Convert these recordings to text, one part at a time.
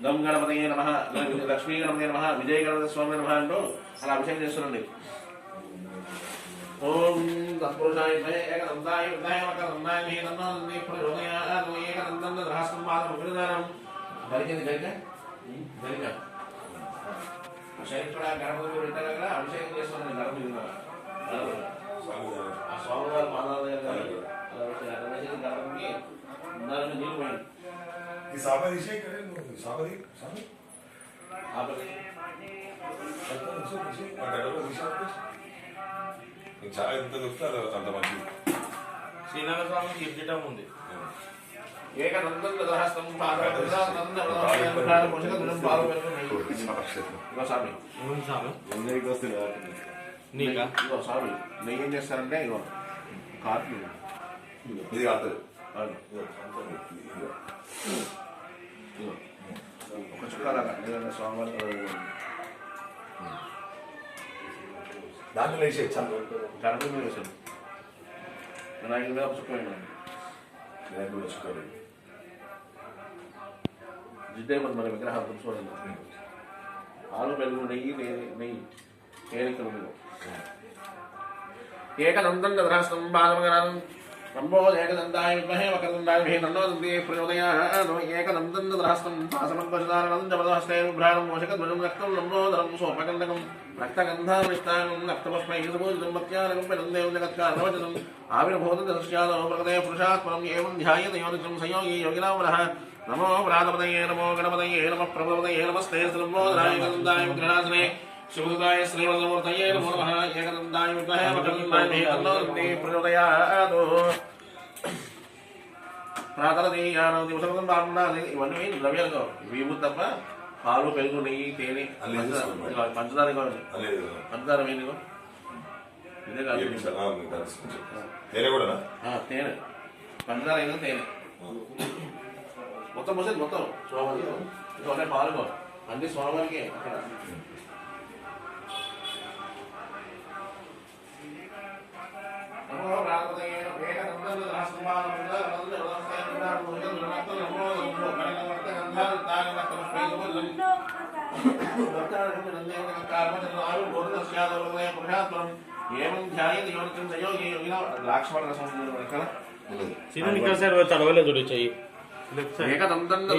దమ్ గణపతి నమ లక్ష్మీ గణపతి నమ విజయ గణపతి స్వామి నమ అంటూ అలా అభిషేకం చేస్తున్నాండి ఓం తత్పురుషాయ ఏకదంతాయ హృదయ వకదంతాయ హేనందాన్ని అభిషేకం స్వామివారి ఇద్దటం ఉంది ఏకదంతం గదహస్తం పాదం పోషకం పాలు ఇగో స్వామి అందరికి వస్తుంది కాబట్టి నీకా ఇగో స్వామి నెయ్యి ఏం చేస్తారంటే ఇగో కార్లు ఇది కాదు ఇగో ఒక చుక్క లాగా లేదంటే స్వామివారి దాంట్లో వేసే చాలా గణపతి మీద వేసాను వినాయకుడి మీద ఒక చుక్క వేయండి నేను కూడా చుక్కలు జిడ్డే మన విగ్రహాలు చూడండి ఆలు పెరుగు నెయ్యి నెయ్యి నెయ్యి ఏరికలు ఉంది ఏకదంతం గదహస్తం బాలమగరం రంభో ఏకదంతాయ విద్మహే వక్రదంతాయ ధీమహి తన్నో దంతి ప్రచోదయాత్ ఏకదంతం గదహస్తం పాసమంపశదారణం జబదహస్తే భ్రాణం మోషకధ్వజం రక్తం లంబోదరం సోపకండకం రక్తగంధామిష్టాంగం రక్తపుష్పై సుభూజితం భక్త్యానకం పినందేవం జగత్కారణవచనం ఆవిర్భూతం దృశ్యాదో ప్రగతే పురుషాత్మనం ఏవం ధ్యాయత యోనిజం సంయోగి యోగినామనః నమో ప్రాతపదయే నమో గణపతయే నమ ప్రభపదయే శివదుదాయ శ్రీవరదమూర్తయే నమో నమః. ఏకదంతాయ విద్మహే వక్రదంతాయ ధీమహి తన్నో దంతి ప్రచోదయాత్ ప్రాతరదీయానో దివసం బాగుండాలి ఇవన్నీ ద్రవ్యాలు విభూతి తప్ప పాలు పెరుగు నెయ్యి తేనె. పంచదార పంచదార కావాలి పంచదార కాదు. నేనే కూడా ఆ, తేనె పంచదార తేనె. మొత్తం పోసేది మొత్తం. పాలు అన్ని స్వామికి అక్కడ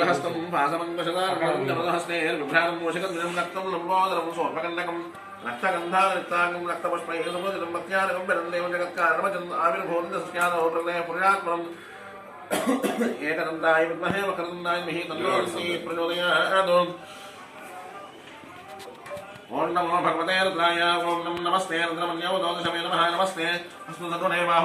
దహస్తం భాసమంగశదారణం జమదహస్తే రక్తం లంబోదరం సోర్పకండకం రక్తగంధారితాంగం రక్తపుష్పై సముదితం एकदंताय विद्महे वक्रतुण्डाय धीमहि तन्नो प्रचोदयात् ओम नमो। भगवते रुद्राय ओम नमस्ते रुद्रमन्यो दोषमे नमः नमस्ते विष्णु सर्वदेवाहु